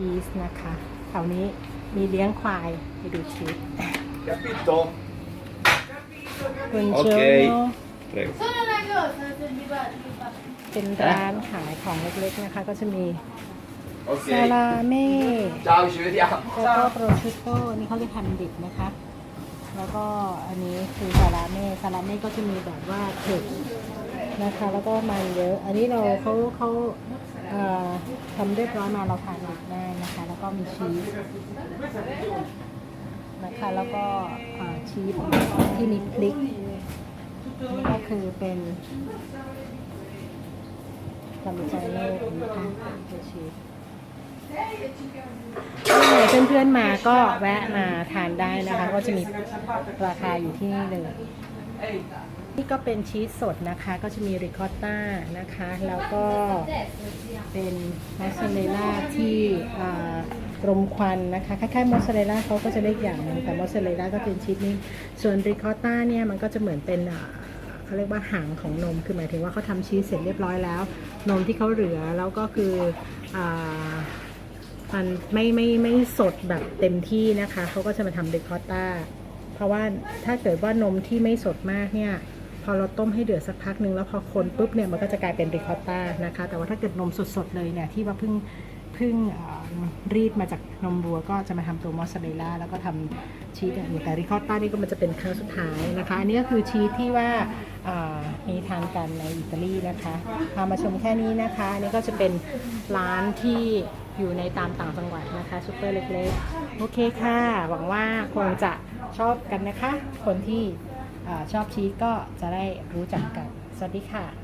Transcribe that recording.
ชีสนะคะแถวนี้มีเลี้ยงควายไปดูชีส Capito. คุณโอเชเคล Prego. Sono una cosa se mi va, mi va. เป็นร้านขายของเล็กๆนะคะ ก็จะมีซา Ok. ลาเม่ Ciao, ci vediamo. แล้วก็โปรชุโต้นี่เขาจะทำดิบนะคะ แล้วก็อันนี้คือซาลาเม่ซาลาเม่ก็จะมีแบบว่าเผ็ดนะคะ แล้วก็มันเยอะ อันนี้เราเขาเขา เอ่อทำเรียบร้อยมาเราทานดิบง่ายนะคะ แล้วก็มีชีสนะคะ แล้วก็อ่อชีสที่มีพริกนี่ก็คือเป็นลามิจาเน่นะคะเป็นชีสถ้าเพื่อนๆมาก็แวะมาทานได้นะคะ ก็จะมีราคาอยู่ที่นี่เลยนี่ก็เป็นชีสสดนะคะ ก็จะมีริคอตต้านะคะ แล้วก็ เป็นมอสซาเรลล่าที่รมควันนะคะคล้ายๆมอสซาเรลล่าเขาก็จะเรียกอย่างหนึงแต่มอสซาเรลล่าก็เป็นชีสนิ่มส่วนริคอตต้าเนี่ยมันก็จะเหมือนเป็นเขาเรียกว่าหางของนมคือหมายถึงว่าเขาทำชีสเสร็จเรียบร้อยแล้ว นมที่เขาเหลือแล้วก็คืออมันไม่ไม่ไม่สดแบบเต็มที่นะคะเขาก็จะมาทำเดคอตต้าเพราะว่าถ้าเกิดว่านมที่ไม่สดมากเนี่ย อเราต้มให้เดือดสักพักหนึ่งแล้วพอคนปุ๊บเนี่ยมันก็จะกลายเป็นริคอตต้านะคะ แต่ว่าถ้าเกิดนมสดๆเลยเนี่ยที่ว่าเพิ่งเพิ่งรีดมาจากนมวัวก็จะมาทำตัวมอสซาเรลล่าแล้วก็ทำชีสอย่างแต่ริคอตต้านี่ก็มันจะเป็นครั้งสุดท้ายนะคะ อันนี้ก็คือชีสที่ว่ามีทานกันในอิตาลีนะคะพามาชมแค่นี้นะคะ อันนี้ก็จะเป็นร้านที่อยู่ในตามต่างจังหวัดนะคะซุปเปอร์เล็กๆ โอเคค่ะ หวังว่าคงจะชอบกันนะคะ คนที่ ชอบชีสก็จะได้รู้จักกัน สวัสดีค่ะ